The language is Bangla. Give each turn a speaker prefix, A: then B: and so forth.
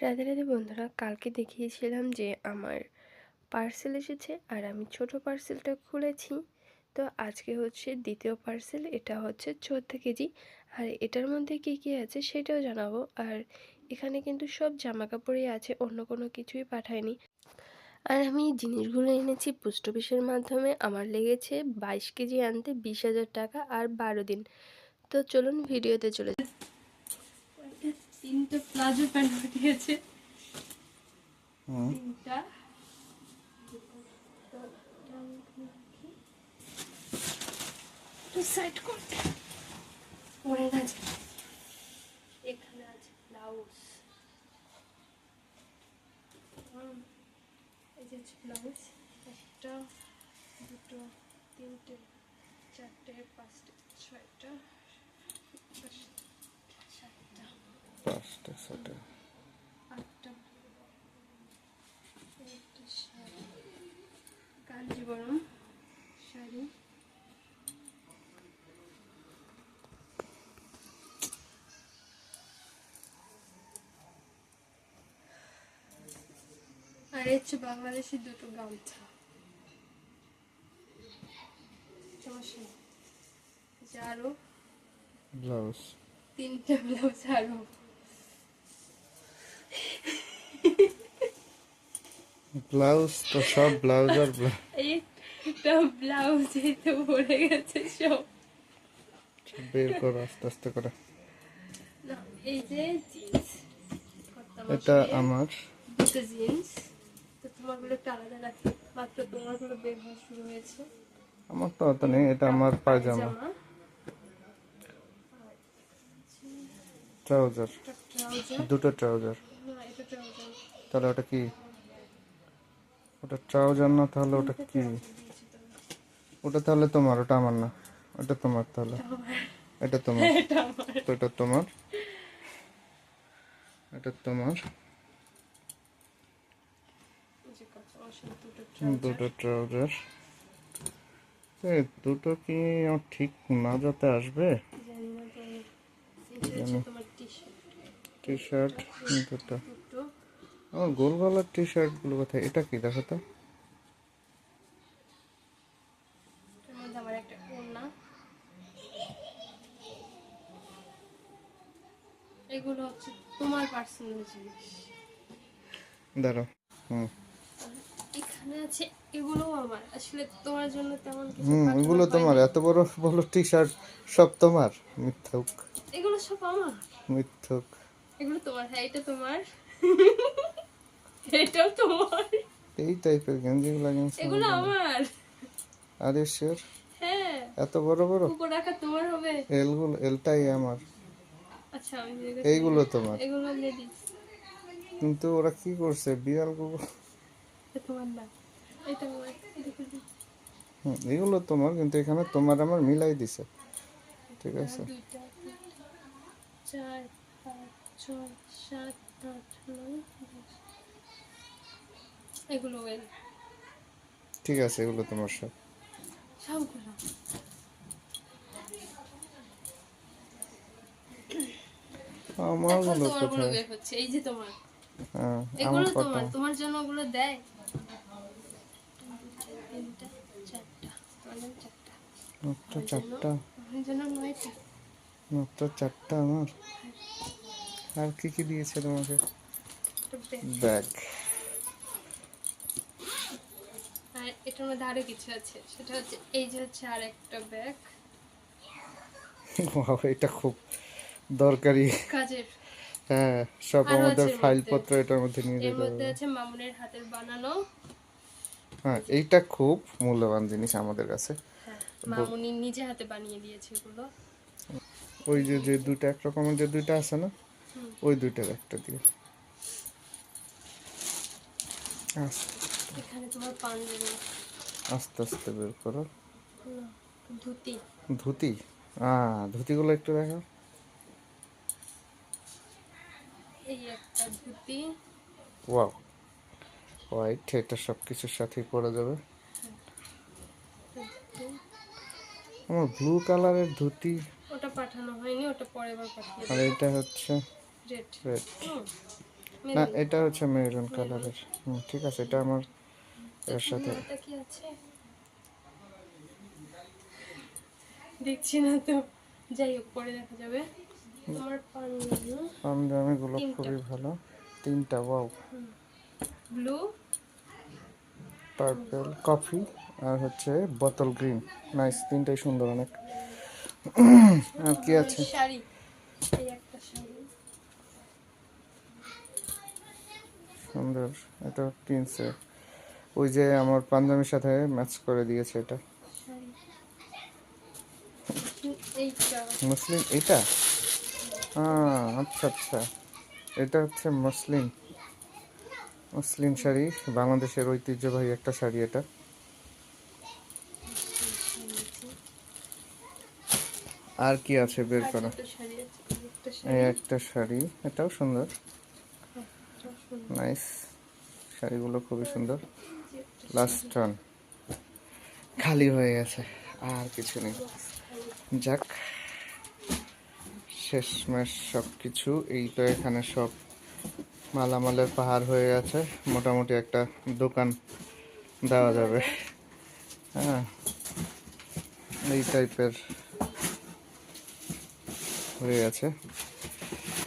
A: রাধে রাধে বন্ধুরা, কালকে দেখিয়েছিলাম যে আমার পার্সেল এসেছে আর আমি ছোট পার্সেলটা খুলেছি। তো আজকে হচ্ছে দ্বিতীয় পার্সেল এটা হচ্ছে চোদ্দ কেজি। আর এটার মধ্যে কি কি আছে সেটাও জানাব। আর এখানে কিন্তু সব জামা কাপড়ই আছে, অন্য কোনো কিছুই পাঠায়নি আর আমি জিনিসগুলো এনেছি পোস্ট অফিসের মাধ্যমে। আমার লেগেছে বাইশ কেজি আনতে বিশ হাজার টাকা আর বারো দিন। তো চলুন ভিডিওতে চলে যাই। তিনটে প্লাজো প্যান্ট পাঠিয়েছে তিনটা। সাইড করতে। পরে আছে এখানে আছে ব্লাউজ এই যে ব্লাউজ একটা দুটো তিনটে চারটে পাঁচটা ছয়টা
B: পাঁচটা ছটা
A: আটটা। কাঞ্জিবরম শাড়ি। আর হচ্ছে বাংলাদেশি দুটো গামছা। আরও
B: ব্লাউজ
A: তিনটে ব্লাউজ আরও
B: ব্লাউজ তো সব ব্লাউজ আর ব্লাউজ
A: এই একটা ব্লাউজ এই তো পড়ে গেছে সব।
B: বের করো আস্তে আস্তে করে।
A: এই যে জিন্স
B: এটা আমার।
A: দুটো জিন্স তো তোমারগুলো একটু আলাদা রাখি মাত্র তোমারগুলো বের হওয়া শুরু হয়েছে।
B: আমার তো অত নেই এটা আমার পায়জামা। ট্রাউজার দুটো ট্রাউজার তাহলে ওটা কি? ওটা ট্রাউজার না তাহলে ওটা কি? ওটা তাহলে তোমার ওটা আমার না। ওটা তোমার তাহলে। এটা তোমার।
A: এটা
B: তো এটা তোমার। এটা তোমার।
A: দুটো
B: ট্রাউজার। এই দুটো কি আমার ঠিক না যাতে আসবে?
A: টি শার্ট
B: দুটো। আমার গোল গলার টি শার্টগুলো কোথায়? এটা কি? দেখো তো।
A: এগুলো হচ্ছে তোমার পার্সোনাল জিনিস।
B: দাঁড়াও হুম।
A: এখানে আছে এগুলোও আমার। আসলে তোমার জন্য তেমন কিছু
B: হুম এগুলো। তোমার। এত বড় বড় টি শার্ট সব তোমার। মিথ্যুক।
A: এগুলো সব আমার।
B: মিথ্যুক।
A: এগুলো তোমার হ্যাঁ এটা তোমার। এটাও তোমার?
B: এই টাইপের গেঞ্জি লাগে
A: এগুলো আমার।
B: আরে শিওর
A: হ্যাঁ।
B: এত বড় বড়?
A: উপর রাখা তোমার হবে?
B: এলগুলো এলটাই আমার।
A: আচ্ছা আমি
B: এইগুলো তোমার।
A: এগুলো লেডিস
B: কিন্তু ওরা কি করছে?
A: বিড়ালগুলো তোমার না। এটা আমার
B: হুম এগুলো তোমার কিন্তু এখানে তোমার আমার মিলাই দিছে। ঠিক আছে।
A: চার পাঁচ ছয় সাত আট নয় দশ। এগুলো ওয়েল।
B: ঠিক আছে এগুলো তোমার সব
A: সবগুলো।
B: আমারগুলো কোথায়?
A: হচ্ছে এই যে তোমার।
B: হ্যাঁ
A: এগুলো তোমার তোমার জন্য ওগুলো দেয়। তিনটা চারটা তোমার চারটা
B: মাত্র চারটা।
A: আমার জন্য নয়টা।
B: মাত্র চারটা আমার? আর কি কি দিয়েছে তোমাকে?
A: ব্যাগ।
B: ব্যাগ
A: আর এটার মধ্যে আরও কিছু আছে। সেটা হচ্ছে এই যে হচ্ছে আর একটা ব্যাগ
B: এটা খুব দরকারি।
A: কাজের।
B: হ্যাঁ সব আমাদের
A: আছে এর
B: ফাইল
A: মধ্যে।
B: পত্র এটার মধ্যে নিয়ে যেতে হবে।
A: আছে মামুনের হাতের বানানো।
B: হ্যাঁ এইটা খুব মূল্যবান জিনিস আমাদের কাছে।
A: হ্যাঁ মামুনি নিজে হাতে বানিয়ে দিয়েছে এগুলো।
B: ওই যে যে দুইটা এক রকমের যে দুইটা আছে না ওই দুইটার একটা দিয়ে। আস্তে
A: এখানে তোমার পাঞ্জাবি।
B: আস্তে আস্তে বের করো।
A: ধুতি।
B: ধুতি? আহ ধুতিগুলো একটু দেখো।
A: এই একটা ধুতি।
B: ওয়াও। হোয়াইট এটা সব কিছুর সাথেই পরা যাবে। আমার ব্লু কালারের ধুতি।
A: ওটা পাঠানো হয়নি ওটা পরে আবার পাঠিয়ে
B: আর এটা হচ্ছে
A: রেড
B: রেড না এটা হচ্ছে মেরুন কালারের হুম ঠিক আছে এটা আমার এর সাথে।
A: দেখছি না তো। যাই হোক পরে দেখা যাবে। আমার
B: পাঞ্জাবিগুলো
A: তিনটা।
B: খুবই ভালো। তিনটা ওয়াও।
A: ব্লু।
B: পার্পল কফি আর হচ্ছে বোতল গ্রিন। নাইস তিনটাই সুন্দর অনেক। আর কি আছে?
A: শাড়ি এই একটা শাড়ি
B: সুন্দর। এটা কিনছে ওই যে আমার পাঞ্জাবির সাথে ম্যাচ করে দিয়েছে এটা। মুসলিম? এটা আচ্ছা আচ্ছা। এটা হচ্ছে মুসলিম। মুসলিম শাড়ি বাংলাদেশের ঐতিহ্যবাহী একটা শাড়ি এটা। আর কি আছে বের করা?
A: একটা শাড়ি এটাও সুন্দর।
B: নাইস শাড়িগুলো খুবই সুন্দর। লাস্ট টার্ন খালি হয়ে গেছে। আর কিছু নেই। যাক, শেষমেশ সব কিছু এই তো এখানে সব মালামালের পাহাড় হয়ে গেছে। মোটামুটি একটা দোকান দেওয়া যাবে। হ্যাঁ এই টাইপের হয়ে গেছে।